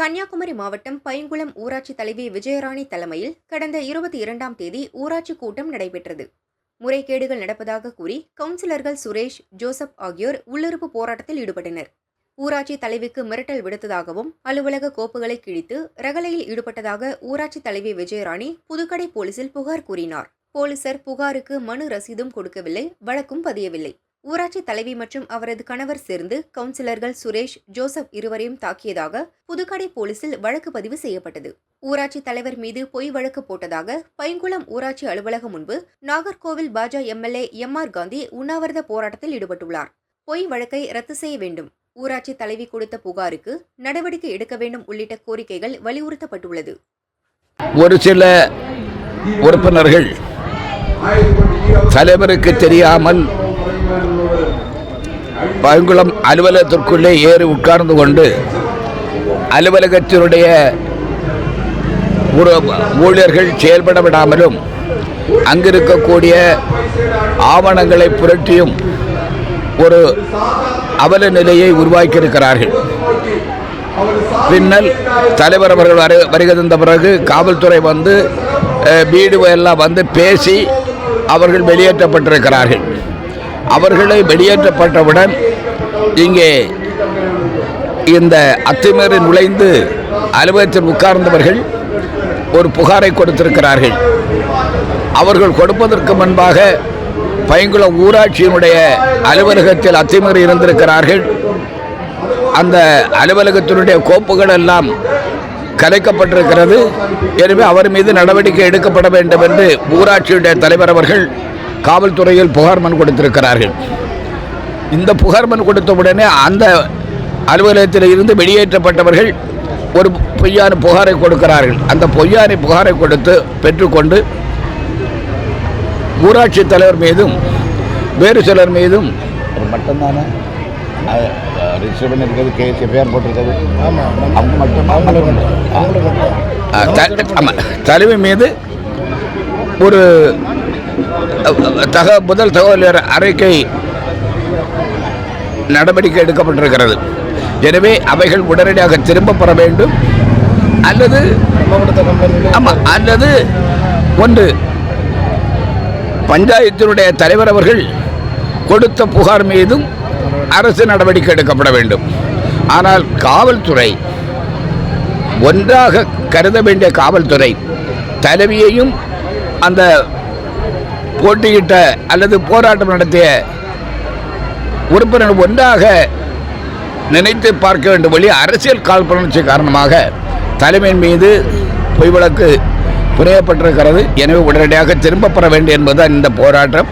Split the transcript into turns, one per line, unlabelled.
கன்னியாகுமரி மாவட்டம் பைங்குளம் ஊராட்சி தலைவி விஜயராணி தலைமையில் கடந்த இருபத்தி இரண்டாம் தேதி ஊராட்சி கூட்டம் நடைபெற்றது. முறைகேடுகள் நடப்பதாக கூறி கவுன்சிலர்கள் சுரேஷ் ஜோசப் ஆகியோர் உள்ளிருப்பு போராட்டத்தில் ஈடுபட்டனர். ஊராட்சி தலைவிக்கு மிரட்டல் விடுத்ததாகவும் அலுவலக கோப்புகளை கிழித்து ரகளையில் ஈடுபட்டதாக ஊராட்சி தலைவி விஜயராணி புதுக்கடை போலீசில் புகார் கூறினார். போலீசார் புகாருக்கு மனு ரசீதும் கொடுக்கவில்லை வழக்கும் பதியவில்லை. ஊராட்சி தலைவி மற்றும் அவரது கணவர் சேர்ந்து கவுன்சிலர்கள் சுரேஷ் ஜோசப் இருவரையும் தாக்கியதாக புதுக்கடை போலீசில் வழக்கு பதிவு செய்யப்பட்டது. ஊராட்சி தலைவர் மீது பொய் வழக்கு போட்டதாக பைங்குளம் ஊராட்சி அலுவலகம் முன்பு நாகர்கோவில் பாஜக எம்எல்ஏ எம் ஆர் காந்தி உண்ணாவிரத போராட்டத்தில் ஈடுபட்டுள்ளார். பொய் வழக்கை ரத்து செய்ய வேண்டும். ஊராட்சி தலைவி கொடுத்த புகாருக்கு நடவடிக்கை எடுக்க வேண்டும் உள்ளிட்ட கோரிக்கைகள் வலியுறுத்தப்பட்டுள்ளது.
ஒரு சில உறுப்பினர்கள் தலைவருக்கு தெரியாமல் பயங்குளம் அலுவலகத்திற்குள்ளே ஏறி உட்கார்ந்து கொண்டு அலுவலகத்தினுடைய ஒரு ஊழியர்கள் செயல்பட விடாமலும் அங்கிருக்கக்கூடிய ஆவணங்களை புரட்டியும் ஒரு அவல நிலையை உருவாக்கியிருக்கிறார்கள். பின்னல் தலைவர் அவர்கள் வரு வருகை தந்த பிறகு காவல்துறை வந்து வீடு எல்லாம் வந்து பேசி அவர்கள் வெளியேற்றப்பட்டிருக்கிறார்கள். அவர்களை வெளியேற்றப்பட்டவுடன் இங்கே இந்த அத்துமீறி நுழைந்து அலுவலகத்தில் உட்கார்ந்தவர்கள் ஒரு புகாரை கொடுத்திருக்கிறார்கள். அவர்கள் கொடுப்பதற்கு முன்பாக பைங்குளம் ஊராட்சியினுடைய அலுவலகத்தில் அத்துமீறி இருந்திருக்கிறார்கள். அந்த அலுவலகத்தினுடைய கோப்புகள் எல்லாம் கலைக்கப்பட்டிருக்கிறது. எனவே அவர் மீது நடவடிக்கை எடுக்கப்பட வேண்டும் என்று ஊராட்சியுடைய தலைவர் அவர்கள் காவல்துறையில் புகார் மனு கொடுத்திருக்கிறார்கள். இந்த புகார் மனு கொடுத்த உடனே அந்த அலுவலகத்தில் இருந்து வெளியேற்றப்பட்டவர்கள் ஒரு பொய்யான புகாரை கொடுக்கிறார்கள். அந்த பொய்யான புகாரை கொடுத்து பெற்றுக்கொண்டு ஊராட்சி தலைவர் மீதும் வேறு சிலர் மீதும் மட்டும்தானே? ரிஜிஸ்டர் பண்ணியிருக்கிறது கேஸ் எஃப்ஐஆர் போட்டிருக்கிறது. அவங்க மட்டும் தலைமை மீது ஒரு தக முதல் தகவல் அறிக்கை நடவடிக்கை எடுக்கப்பட்டிருக்கிறது. எனவே அவைகள் உடனடியாக திரும்பப் பெற வேண்டும். அல்லது ஆமாம் அல்லது ஒன்று பஞ்சாயத்தினுடைய தலைவர் அவர்கள் கொடுத்த புகார் மீதும் அரசு நடவடிக்கை எடுக்கப்பட வேண்டும். ஆனால் காவல்துறை ஒன்றாக கருத வேண்டிய காவல்துறை தலைவியையும் அந்த போட்டியிட்ட அல்லது போராட்டம் நடத்திய உறுப்பினர் ஒன்றாக நினைத்து பார்க்க வேண்டும் வழி அரசியல் காழ்ப்புணர்ச்சி காரணமாக தலைமையின் மீது பொய் வழக்கு புனையப்பட்டிருக்கிறது. எனவே உடனடியாக திரும்பப் பெற வேண்டும் என்பதுதான் இந்த போராட்டம்.